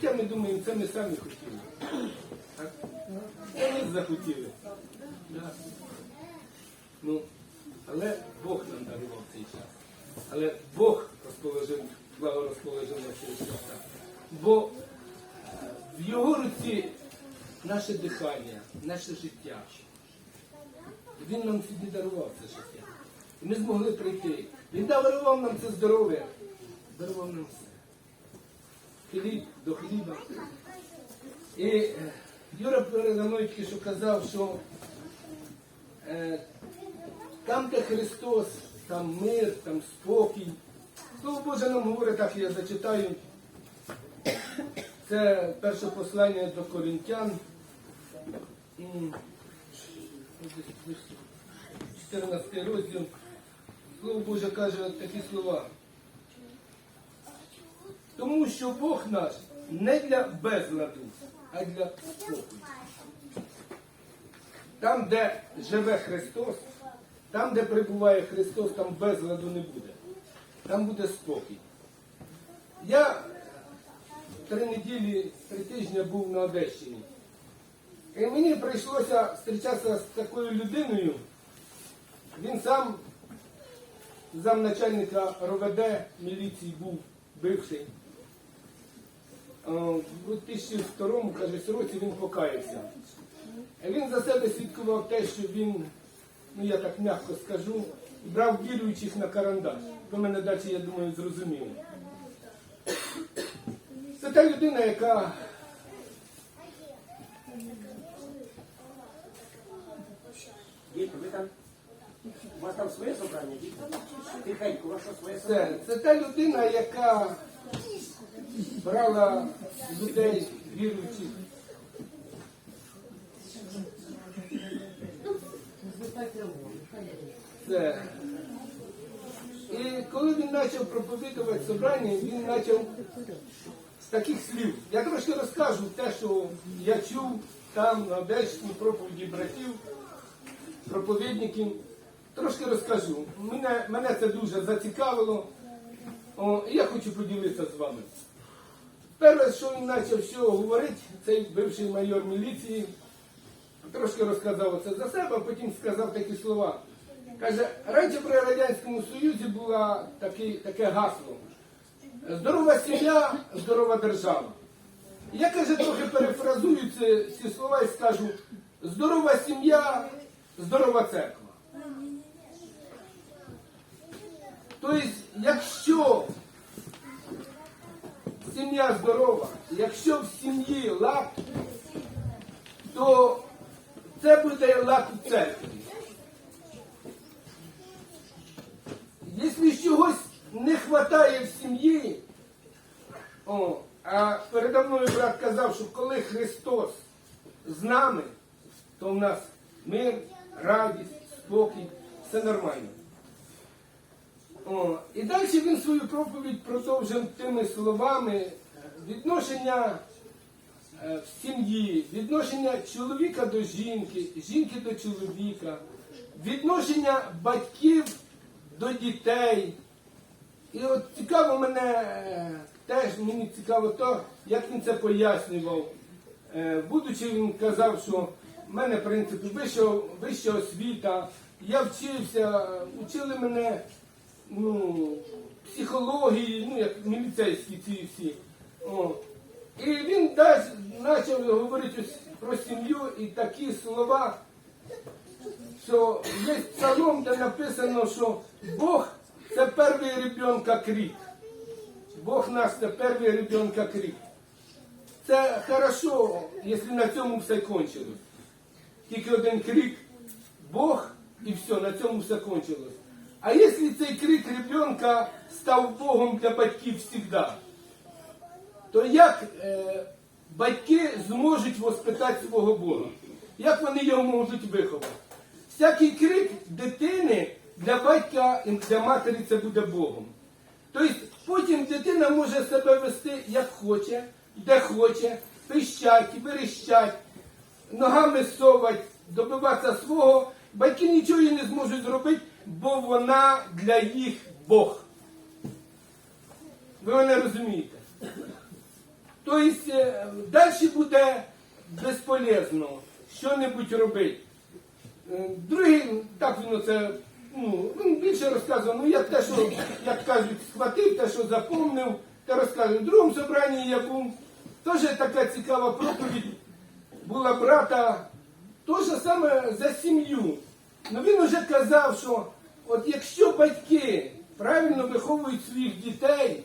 Хоча ми думаємо, це ми самі хотіли. Так? Ми захотіли. Ну, але Бог нам дарував цей час. Але Бог розположив, благорозположив на цей час. Бо е, в його руці наше дихання, наше життя. Він нам сьогодні дарував це життя. І ми змогли прийти. Він дарував нам це здоров'я, дарував нам все. Хліб до хліба. І е, Юра передо мною що казав, що е, там, де Христос, там мир, там спокій. Слово Боже нам говорить, так я зачитаю. Це перше послання до Коринтян. М, 14 розділ. Слово Боже каже такі слова. Тому що Бог наш не для безладу, а для спокою. Там, де живе Христос, там, де прибуває Христос, там безладу не буде. Там буде спокій. Я три неділі, три тижні був на Одещині. І мені прийшлося зустрічатися з такою людиною. Він сам замначальника РОВД міліції був бивший. Е, У 2002 каже, році він покаявся. І Він за себе свідкував те, що він, ну я так м'яко скажу, брав віруючих на карандаш. Ви мене далі, я думаю, зрозуміли. Це та людина, яка Діти, ви там? У вас там своє собрання, діти? Тихенько, у вас що своє це, собрання? це та людина, яка брала людей віруючих. Це. І коли він почав проповідувати собрання, він почав з таких слів. Я трошки розкажу те, що я чув там на Одещині проповіді братів, проповідників. Трошки розкажу. Мене, мене це дуже зацікавило. О, я хочу поділитися з вами. Перше, що він почав все говорити, цей бивший майор міліції, трошки розказав оце за себе, а потім сказав такі слова. Каже, раніше при Радянському Союзі було таке, таке гасло. Здорова сім'я, здорова держава. Я каже, трохи перефразую ці слова і скажу: здорова сім'я, здорова церква. Тобто, якщо сім'я здорова, якщо в сім'ї лад, то це буде лад у церкві. Якщо чогось не вистачає в сім'ї, а передо мною брат казав, що коли Христос з нами, то в нас мир, радість, спокій, все нормально. О, і далі він свою проповідь продовжив тими словами відношення е, в сім'ї, відношення чоловіка до жінки, жінки до чоловіка, відношення батьків до дітей. І от цікаво мене е, теж мені цікаво то, як він це пояснював. Е, Будучи, він казав, що в мене в принципі вища, освіта, я вчився, учили мене ну, психології, ну як міліцейські ці всі. О. І він почав говорити про сім'ю і такі слова, що є псалом, де написано, що Бог це перший ребенка крик. Бог наш це перший ребенка крик. Це хорошо, якщо на цьому все кончилось. Тільки один крик Бог і все, на цьому все кончилось. А якщо цей крик ребенка став Богом для батьків завжди, то як е, батьки зможуть воспитати свого Бога? Як вони його можуть виховати? Всякий крик дитини для батька і для матері це буде Богом. Тобто потім дитина може себе вести як хоче, де хоче, пищать, верещать, ногами совать, добиватися свого. Батьки нічого не зможуть зробити, бо вона для їх Бог. Ви мене розумієте? Тобто далі буде безполезно що-небудь робити. Е, Другий, так він оце, ну, він більше розказував, ну як те, що, як кажуть, схватив, те, що запомнив, те розказував. В другому собранні я був, теж така цікава проповідь була брата, те ж саме за сім'ю. Ну він вже казав, що от якщо батьки правильно виховують своїх дітей,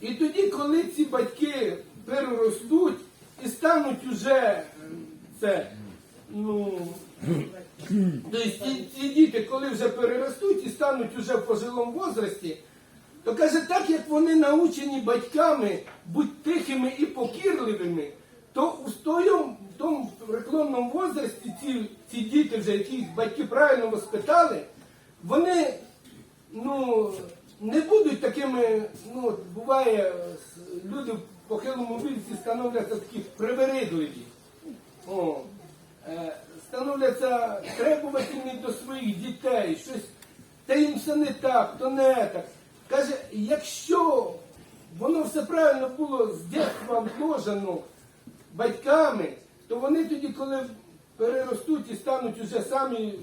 і тоді, коли ці батьки переростуть і стануть уже це, ну, ці, ці діти, коли вже переростуть і стануть уже в пожилому возрасті, то каже, так як вони научені батьками бути тихими і покірливими, то у тому, в тому преклонному возрасті ці, ці діти, вже яких батьки правильно воспитали, вони ну, не будуть такими, ну, буває, люди в похилому віці становляться такі привередливі. О, е, становляться требувательні до своїх дітей, щось, та їм все не так, то не так. Каже, якщо воно все правильно було з дитинства вложено батьками, то вони тоді, коли переростуть і стануть уже самі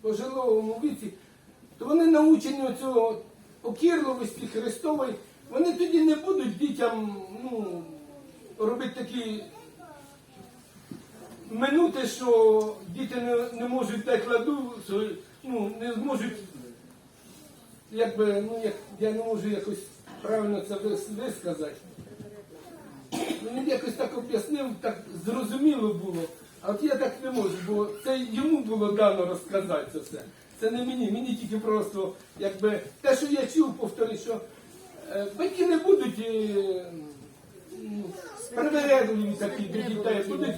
пожилому віці, то вони научені цього покірливості Христової, вони тоді не будуть дітям ну, робити такі минути, що діти не, не можуть дати ладу, ну, не зможуть, якби, ну, як, я не можу якось правильно це висказати. Ну, Він якось так об'яснив, так зрозуміло було. А от я так не можу, бо це йому було дано розказати це все. Це не мені, мені тільки просто, якби те, що я чув, повторюю, що е, батьки не будуть е, м, привередливі такі до дітей, будуть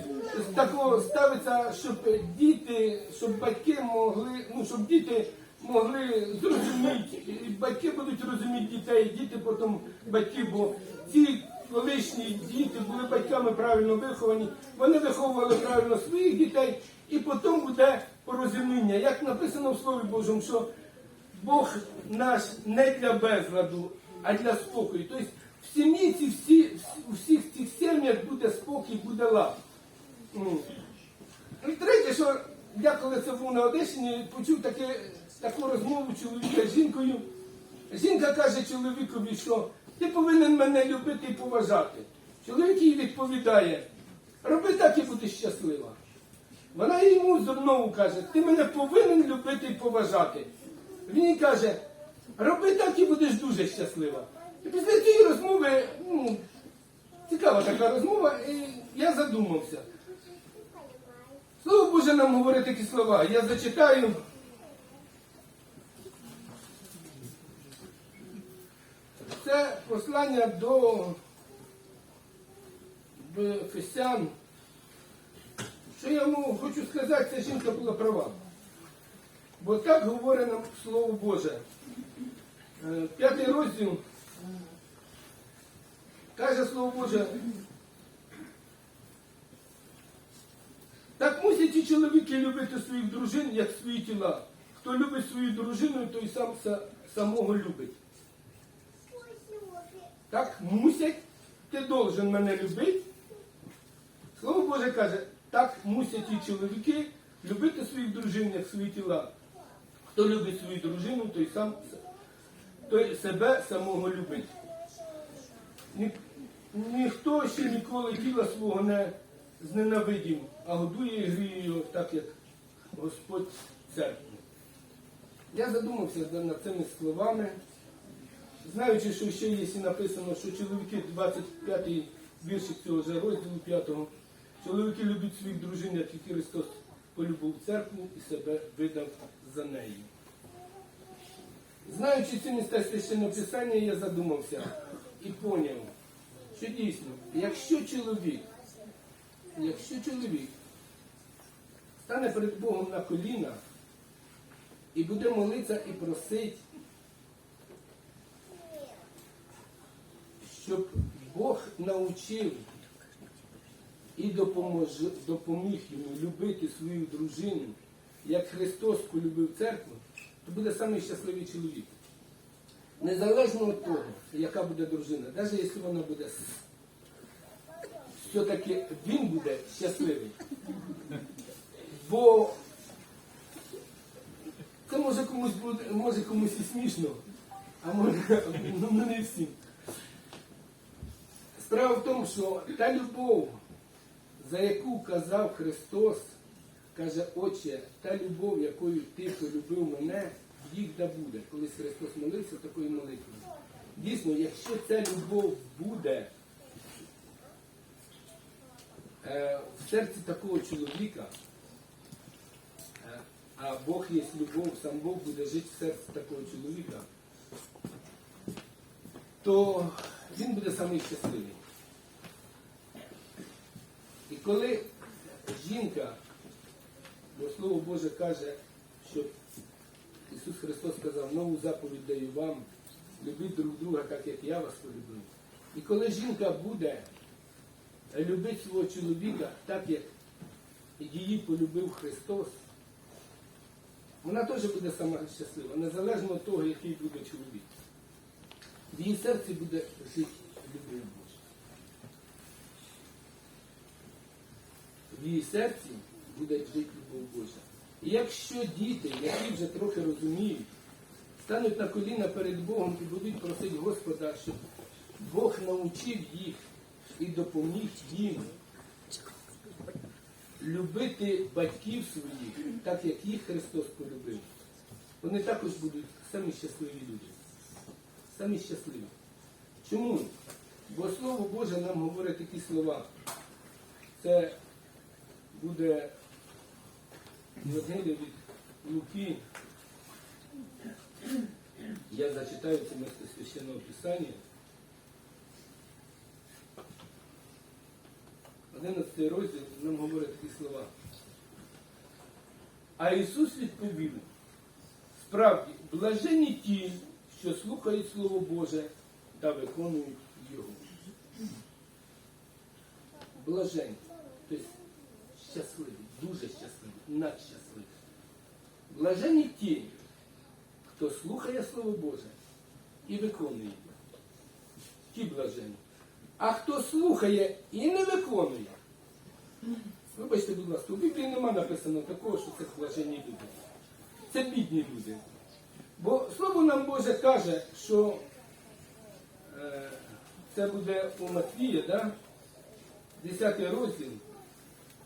з такого ставитися, щоб діти, щоб батьки могли, ну щоб діти могли зрозуміти, і батьки будуть розуміти дітей, діти потім батьки, бо ці колишні діти були батьками правильно виховані, вони виховували правильно своїх дітей, і потім буде порозуміння. Як написано в Слові Божому, що Бог наш не для безладу, а для спокою. Тобто в сім'ї ці всі, у всіх цих сім'ях буде спокій, буде лад. І третє, що я коли це був на Одещині, почув таке, таку розмову чоловіка з жінкою. Жінка каже чоловікові, що ти повинен мене любити і поважати. Чоловік їй відповідає, роби так і будеш щаслива. Вона йому знову каже, ти мене повинен любити і поважати. Він їй каже, роби так і будеш дуже щаслива. І після цієї розмови, ну, цікава така розмова, і я задумався. Слово Боже нам говорить такі слова. Я зачитаю. Це послання до, Ефесян. Що я йому хочу сказати, ця жінка була права. Бо так говорить нам Слово Боже. Е, П'ятий розділ каже Слово Боже. Так мусять і чоловіки любити своїх дружин, як свої тіла. Хто любить свою дружину, той сам самого любить. Так мусять, ти должен мене любити. Слово Боже каже, так мусять і чоловіки любити своїх дружин, як свої тіла. Хто любить свою дружину, той сам той себе самого любить. Ні, ніхто ще ніколи тіла свого не зненавидів, а годує його так, як Господь церкву. Я задумався над цими словами, знаючи, що ще є і написано, що чоловіки 25-й віршик цього ж розділу 5 чоловіки люблять своїх дружин, як і Христос полюбив церкву і себе видав за нею. Знаючи ці міста священного писання, я задумався і поняв, що дійсно, якщо чоловік, якщо чоловік стане перед Богом на коліна і буде молитися і просить, щоб Бог навчив і допомож, допоміг йому любити свою дружину, як Христос полюбив церкву, то буде самий щасливий чоловік. Незалежно від того, яка буде дружина, навіть якщо вона буде все-таки він буде щасливий. Бо це може комусь буде, може комусь і смішно, а може ну, не всім. Справа в тому, що та любов, за яку казав Христос, каже, Отче, та любов, якою ти полюбив мене, їх да буде. Колись Христос молився такою молитвою. Дійсно, якщо ця любов буде е, в серці такого чоловіка, е, а Бог є любов, сам Бог буде жити в серці такого чоловіка, то він буде самий щасливий. І коли жінка, бо Слово Боже каже, що Ісус Христос сказав, нову заповідь даю вам, любіть друг друга, так як я вас полюбив. І коли жінка буде любити свого чоловіка так, як її полюбив Христос, вона теж буде сама щаслива, незалежно від того, який буде чоловік. В її серці буде жити любов Божа. В її серці буде жити любов Божа. І якщо діти, які вже трохи розуміють, стануть на коліна перед Богом і будуть просити Господа, щоб Бог навчив їх і допоміг їм любити батьків своїх, так як їх Христос полюбив, вони також будуть самі щасливі люди. Самі щасливі. Чому? Бо Слово Боже нам говорить такі слова. Це буде Євангелія від Луки. Я зачитаю це місце священного Писання. 11 розділ нам говорить такі слова. А Ісус відповів, справді, блажені ті, що слухають Слово Боже та виконують Його. Блажені, тобто щасливі, дуже щасливі, надщасливі. Блажені ті, хто слухає Слово Боже і виконує його. Ті блажені. А хто слухає і не виконує, вибачте, будь ласка, у Біблії нема написано такого, що це блажені люди. Це бідні люди. Бо Слово нам Боже каже, що е, це буде у Матвія, да? 10 розділ,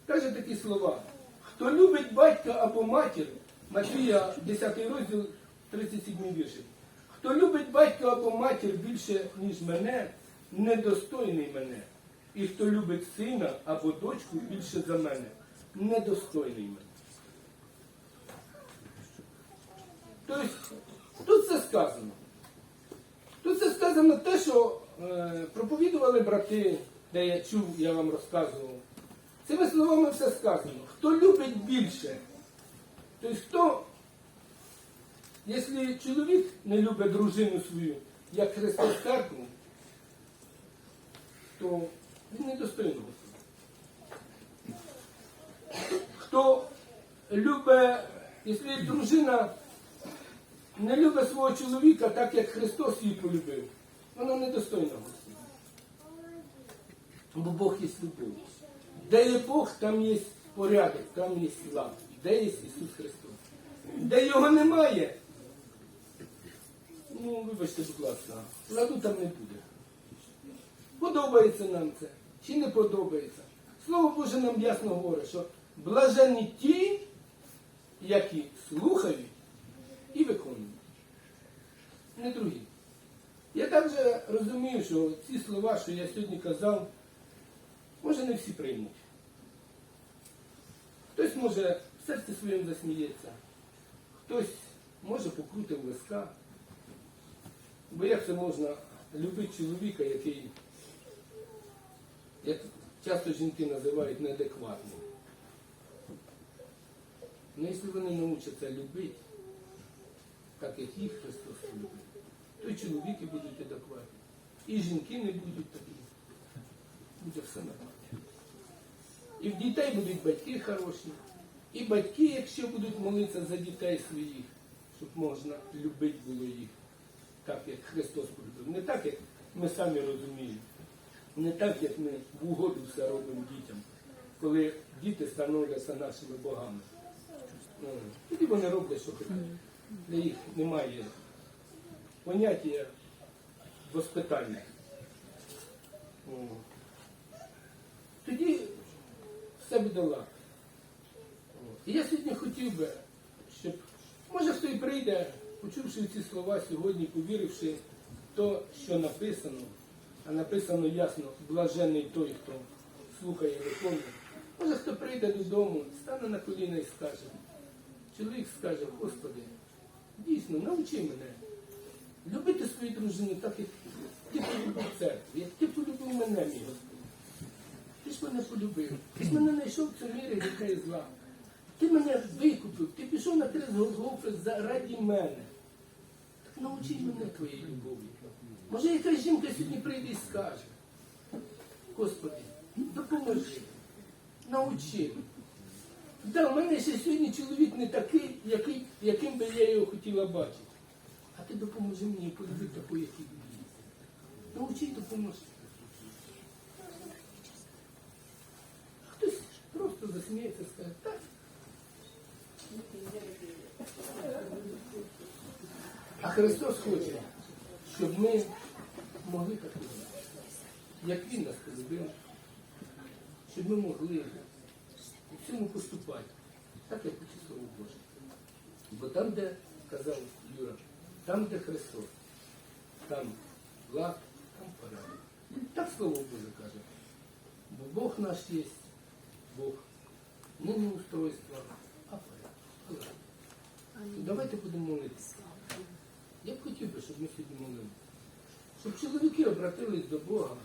каже такі слова. Хто любить батька або матір, Матвія, 10 розділ, 37 вірші. Хто любить батька або матір більше, ніж мене, недостойний мене. І хто любить сина або дочку більше за мене, недостойний мене. Тобто, це сказано. Тут це сказано те, що е, проповідували брати, де я чув, я вам розказував. Цими словами все сказано. Хто любить більше, тобто хто, якщо чоловік не любить дружину свою, як Христос церкву, то він недостойний Господа. Хто любить, якщо дружина не любить свого чоловіка так, як Христос її полюбив, вона недостойна Господа. Бо Бог є любов. Де є Бог, там є порядок, там є лад. Де є Ісус Христос. Де його немає, ну, вибачте, будь ласка, ладу там не буде. Подобається нам це чи не подобається. Слово Боже нам ясно говорить, що блаженні ті, які слухають і виконують. Не другі. Я також розумію, що ці слова, що я сьогодні казав, може не всі приймуть. Хтось може в серці своєму засміється, хтось може покрути в виска. Бо як це можна любити чоловіка, який, як часто жінки називають, неадекватним. Ну, якщо вони навчаться любити, так як їх Христос любить, то чоловіки будуть адекватні. І жінки не будуть такі. Буде все нормально. І в дітей будуть батьки хороші. І батьки, якщо будуть молитися за дітей своїх, щоб можна любити було їх, так як Христос полюбив. Не так, як ми самі розуміємо. Не так, як ми в угоду все робимо дітям, коли діти становляться нашими богами. Тоді вони роблять, що хочуть. Для їх немає поняття воспитання. Тоді все буде лад. І я сьогодні хотів би, щоб, може хто і прийде, почувши ці слова сьогодні, повіривши в то, що написано, а написано ясно, блажений той, хто слухає і виконує. Може хто прийде додому, стане на коліна і скаже, чоловік скаже, Господи, дійсно, навчи мене любити свою дружину так, як ти полюбив церкву, як ти полюбив мене, мій Господь. Ти ж мене полюбив, ти ж мене знайшов в цьому мірі і зла. Ти мене викупив, ти пішов на три Голгофи заради мене. Так научи мене твоєї любові. Може, якась жінка сьогодні прийде і скаже, Господи, допоможи, научи. Да, в мене ще сьогодні чоловік не такий, який, яким би я його хотіла бачити. Ти допоможи мені полюбити таку, як і є. Научи допоможи. Хтось просто засміється, скаже, так. А Христос хоче, щоб ми могли так робити, як Він нас полюбив, щоб ми могли у цьому поступати, так як учить Слово Боже. Бо там, де, казав Юра, там, де Христос, там лад, там порядок. Так Слово Боже каже. Бо Бог наш є, Бог не неустройство, а порядок. Давайте будемо молитися. Я б хотів би, щоб ми сьогодні молилися. Щоб чоловіки обратились до Бога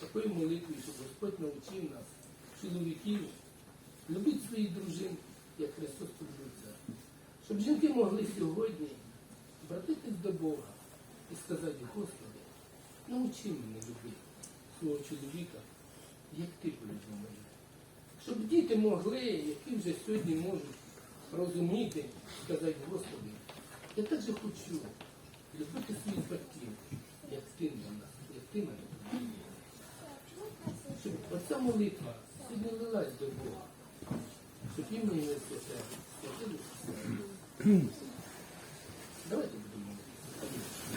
такою молитвою, щоб Господь навчив нас, чоловіків, любити своїх дружин, як Христос полюбив церкву. Щоб жінки могли сьогодні обратитись до Бога і сказати, Господи, научи мене любити свого чоловіка, як ти полюбив мене. Щоб діти могли, які вже сьогодні можуть розуміти, сказати, Господи, я так же хочу любити своїх батьків, як ти нас, як ти мене. Щоб оця молитва сьогодні лилась до Бога, щоб його святе святилося. 对。